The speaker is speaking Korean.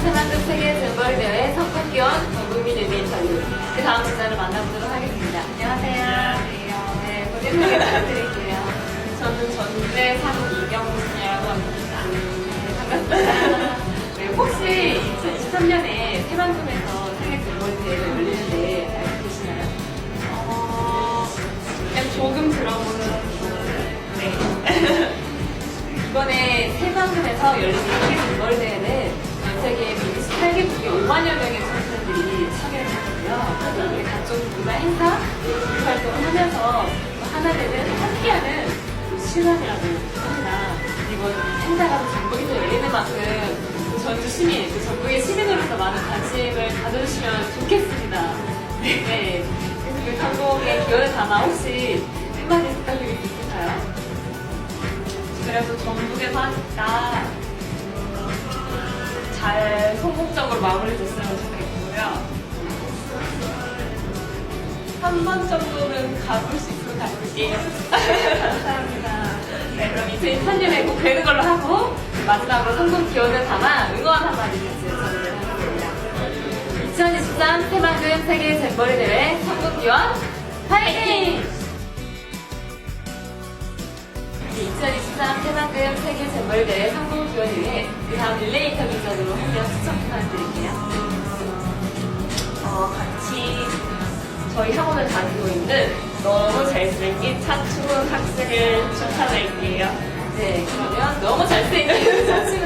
세계 잼버리 대회 성공 기원 전국민 릴레이터뷰 그 다음 주자를 만나보도록 하겠습니다. 안녕하세요. 네, 소개 부탁드릴게요. 저는 전국대 사국 이경수라고 합니다. 네, 반갑습니다. 네, 혹시 2023년에 새만금에서 세계 대회가 열리는데 알고 계시나요? 어, 그냥 조금 들어보는 네. 이번에 새만금에서 열린 세계 잼버리 대회는 그리고 각종 문화 행사, 그 활동을 하면서 하나 되는 함께하는 실감이라고 합니다. 이번 행사가 또 전국에서 열리는 만큼 또 전주 시민, 또 전국의 시민으로서 많은 관심을 가져주시면 좋겠습니다. 네. 그래서 그 전국의 기원을 담아 혹시 한마디 있을까요? 그래도 전국에서 하니까 잘 성공적으로 마무리됐으면 좋겠고요. 한 번 정도는 가볼 수 있으면 가볼게요. 감사합니다. 네, 그럼 2023년에 꼭 되는 걸로 하고 마지막으로 성공 기원을 담아 응원 한마디 해주세요. 전해드리겠습니다. 2023 새만금 세계 잼버리 대회 성공 기원 파이팅! 2023 새만금 세계 잼버리 대회 성공 기원을 위해 그 다음 릴레이 인터뷰 전으로 한명 추천 부탁드릴게요. 저희 학원을 다니고 있는 너무 잘생긴 차충훈 학생을 추천할게요. 네, 그러면 너무 잘생긴 차승은